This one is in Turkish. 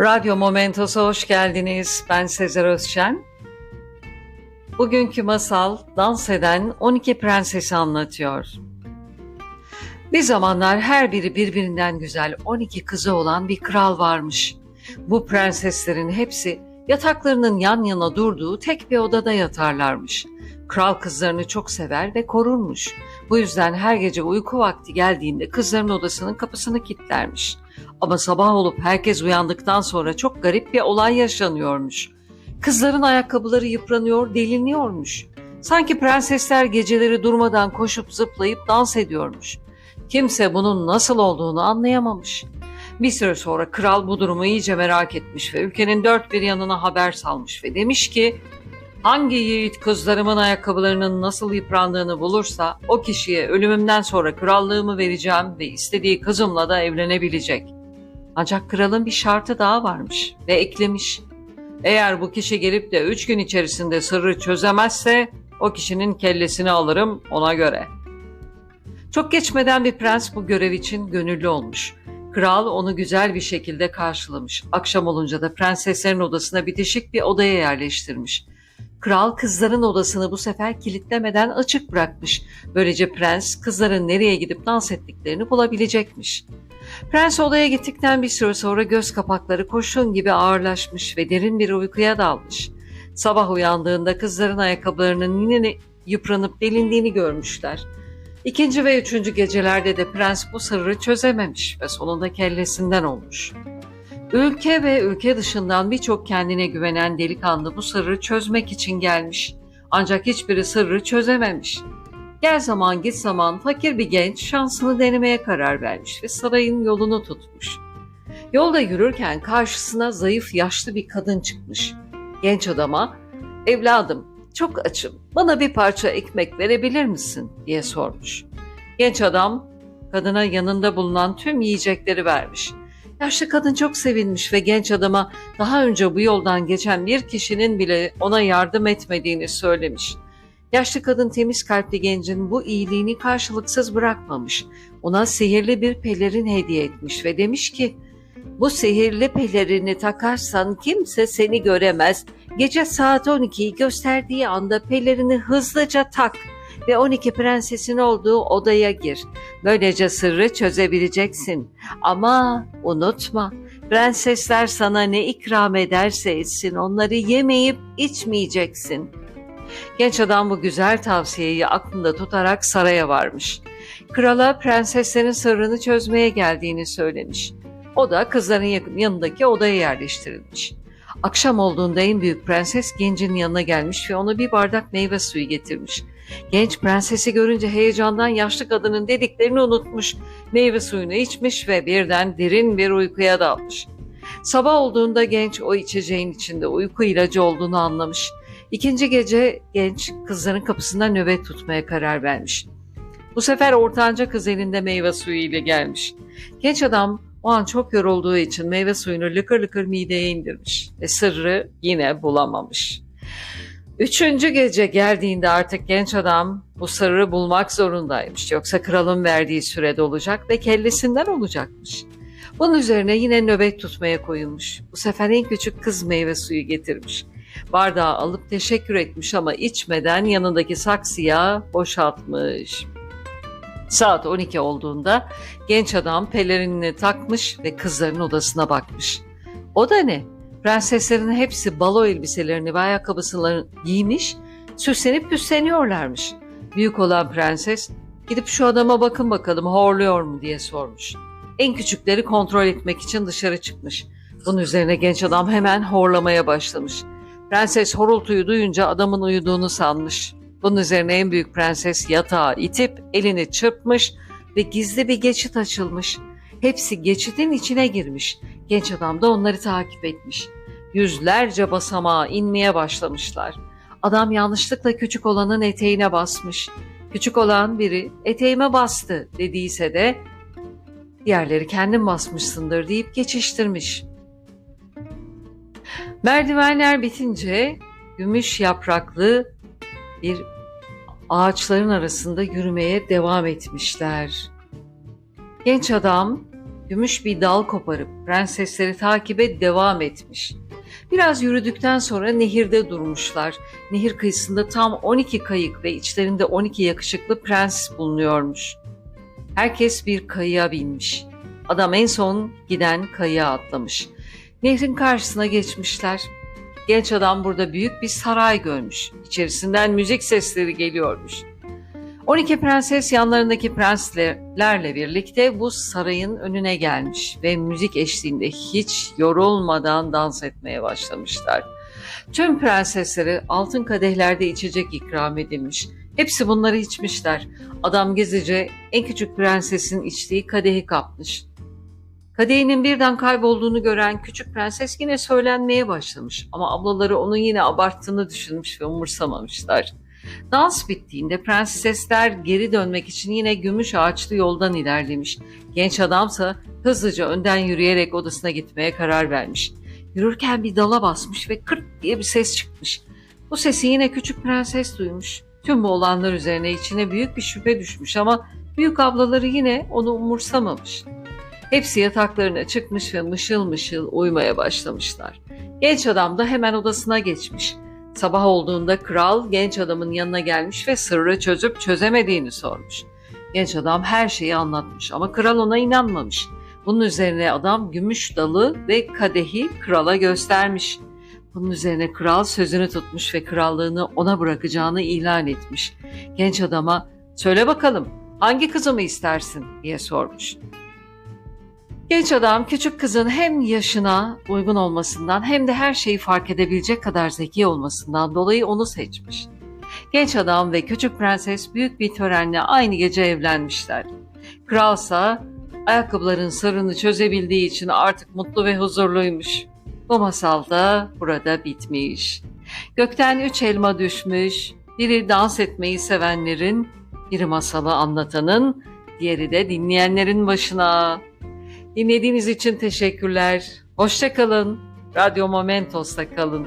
Radyo Momentos'a hoş geldiniz. Ben Sezer Özşen. Bugünkü masal dans eden 12 prensesi anlatıyor. Bir zamanlar her biri birbirinden güzel 12 kızı olan bir kral varmış. Bu prenseslerin hepsi yataklarının yan yana durduğu tek bir odada yatarlarmış. Kral kızlarını çok sever ve korurmuş. Bu yüzden her gece uyku vakti geldiğinde kızların odasının kapısını kilitlermiş. Ama sabah olup herkes uyandıktan sonra çok garip bir olay yaşanıyormuş. Kızların ayakkabıları yıpranıyor, deliniyormuş. Sanki prensesler geceleri durmadan koşup zıplayıp dans ediyormuş. Kimse bunun nasıl olduğunu anlayamamış. Bir süre sonra kral bu durumu iyice merak etmiş ve ülkenin dört bir yanına haber salmış ve demiş ki hangi yiğit kızlarımın ayakkabılarının nasıl yıprandığını bulursa o kişiye ölümümden sonra krallığımı vereceğim ve istediği kızımla da evlenebilecek. Ancak kralın bir şartı daha varmış ve eklemiş. Eğer bu kişi gelip de üç gün içerisinde sırrı çözemezse o kişinin kellesini alırım ona göre. Çok geçmeden bir prens bu görev için gönüllü olmuş. Kral onu güzel bir şekilde karşılamış. Akşam olunca da prenseslerin odasına bitişik bir odaya yerleştirmiş. Kral kızların odasını bu sefer kilitlemeden açık bırakmış. Böylece prens kızların nereye gidip dans ettiklerini bulabilecekmiş. Prens odaya gittikten bir süre sonra göz kapakları kurşun gibi ağırlaşmış ve derin bir uykuya dalmış. Sabah uyandığında kızların ayakkabılarının yine yıpranıp delindiğini görmüşler. İkinci ve üçüncü gecelerde de prens bu sırrı çözememiş ve sonunda kellesinden olmuş. Ülke ve ülke dışından birçok kendine güvenen delikanlı bu sırrı çözmek için gelmiş. Ancak hiçbiri sırrı çözememiş. Gel zaman git zaman fakir bir genç şansını denemeye karar vermiş ve sarayın yolunu tutmuş. Yolda yürürken karşısına zayıf yaşlı bir kadın çıkmış. Genç adama evladım çok açım bana bir parça ekmek verebilir misin diye sormuş. Genç adam kadına yanında bulunan tüm yiyecekleri vermiş. Yaşlı kadın çok sevinmiş ve genç adama daha önce bu yoldan geçen bir kişinin bile ona yardım etmediğini söylemiş. Yaşlı kadın temiz kalpli gencin bu iyiliğini karşılıksız bırakmamış. Ona sihirli bir pelerin hediye etmiş ve demiş ki bu sihirli pelerini takarsan kimse seni göremez. Gece saat 12'yi gösterdiği anda pelerini hızlıca tak ve 12 prensesin olduğu odaya gir. Böylece sırrı çözebileceksin. Ama unutma, prensesler sana ne ikram ederse etsin onları yemeyip içmeyeceksin. Genç adam bu güzel tavsiyeyi aklında tutarak saraya varmış. Krala prenseslerin sırrını çözmeye geldiğini söylemiş. O da kızların yanındaki odaya yerleştirilmiş. Akşam olduğunda en büyük prenses gencin yanına gelmiş ve ona bir bardak meyve suyu getirmiş. Genç prensesi görünce heyecandan yaşlı kadının dediklerini unutmuş, meyve suyunu içmiş ve birden derin bir uykuya dalmış. Sabah olduğunda genç o içeceğin içinde uyku ilacı olduğunu anlamış. İkinci gece genç kızların kapısında nöbet tutmaya karar vermiş. Bu sefer ortanca kız elinde meyve suyu ile gelmiş. Genç adam o an çok yorulduğu için meyve suyunu lıkır lıkır mideye indirmiş ve sırrı yine bulamamış. Üçüncü gece geldiğinde artık genç adam bu sırrı bulmak zorundaymış. Yoksa kralın verdiği sürede olacak ve kellesinden olacakmış. Bunun üzerine yine nöbet tutmaya koyulmuş. Bu sefer en küçük kız meyve suyu getirmiş. Bardağı alıp teşekkür etmiş ama içmeden yanındaki saksıya boşaltmış. Saat 12 olduğunda genç adam pelerinini takmış ve kızların odasına bakmış. O da ne? Prenseslerin hepsi balo elbiselerini ve ayakkabısını giymiş, süslenip püsleniyorlarmış. Büyük olan prenses, gidip şu adama bakın bakalım horluyor mu diye sormuş. En küçükleri kontrol etmek için dışarı çıkmış. Bunun üzerine genç adam hemen horlamaya başlamış. Prenses horultuyu duyunca adamın uyuduğunu sanmış. Bunun üzerine en büyük prenses yatağa itip elini çırpmış ve gizli bir geçit açılmış. Hepsi geçitin içine girmiş. Genç adam da onları takip etmiş. Yüzlerce basamağa inmeye başlamışlar. Adam yanlışlıkla küçük olanın eteğine basmış. Küçük olan biri eteğime bastı dediyse de diğerleri kendin basmışsındır deyip geçiştirmiş. Merdivenler bitince gümüş yapraklı bir ağaçların arasında yürümeye devam etmişler. Genç adam gümüş bir dal koparıp prensesleri takibe devam etmiş. Biraz yürüdükten sonra nehirde durmuşlar. Nehir kıyısında tam 12 kayık ve içlerinde 12 yakışıklı prens bulunuyormuş. Herkes bir kayığa binmiş. Adam en son giden kayığa atlamış. Nehrin karşısına geçmişler. Genç adam burada büyük bir saray görmüş. İçerisinden müzik sesleri geliyormuş. 12 prenses yanlarındaki prenslerle birlikte bu sarayın önüne gelmiş ve müzik eşliğinde hiç yorulmadan dans etmeye başlamışlar. Tüm prenseslere altın kadehlerde içecek ikram edilmiş. Hepsi bunları içmişler. Adam gizlice en küçük prensesin içtiği kadehi kapmış. Kadehinin birden kaybolduğunu gören küçük prenses yine söylenmeye başlamış ama ablaları onun yine abarttığını düşünmüş ve umursamamışlar. Dans bittiğinde prensesler geri dönmek için yine gümüş ağaçlı yoldan ilerlemiş. Genç adamsa hızlıca önden yürüyerek odasına gitmeye karar vermiş. Yürürken bir dala basmış ve kırt diye bir ses çıkmış. Bu sesi yine küçük prenses duymuş. Tüm bu olanlar üzerine içine büyük bir şüphe düşmüş ama büyük ablaları yine onu umursamamış. Hepsi yataklarına çıkmış ve mışıl mışıl uyumaya başlamışlar. Genç adam da hemen odasına geçmiş. Sabah olduğunda kral genç adamın yanına gelmiş ve sırrı çözüp çözemediğini sormuş. Genç adam her şeyi anlatmış ama kral ona inanmamış. Bunun üzerine adam gümüş dalı ve kadehi krala göstermiş. Bunun üzerine kral sözünü tutmuş ve krallığını ona bırakacağını ilan etmiş. Genç adama söyle bakalım hangi kızımı istersin diye sormuş. Genç adam küçük kızın hem yaşına uygun olmasından hem de her şeyi fark edebilecek kadar zeki olmasından dolayı onu seçmiş. Genç adam ve küçük prenses büyük bir törenle aynı gece evlenmişler. Kralsa ayakkabıların sırrını çözebildiği için artık mutlu ve huzurluymuş. Bu masal da burada bitmiş. Gökten üç elma düşmüş, biri dans etmeyi sevenlerin, biri masalı anlatanın, diğeri de dinleyenlerin başına. Dinlediğiniz için teşekkürler. Hoşça kalın. Radyo Momentos'ta kalın.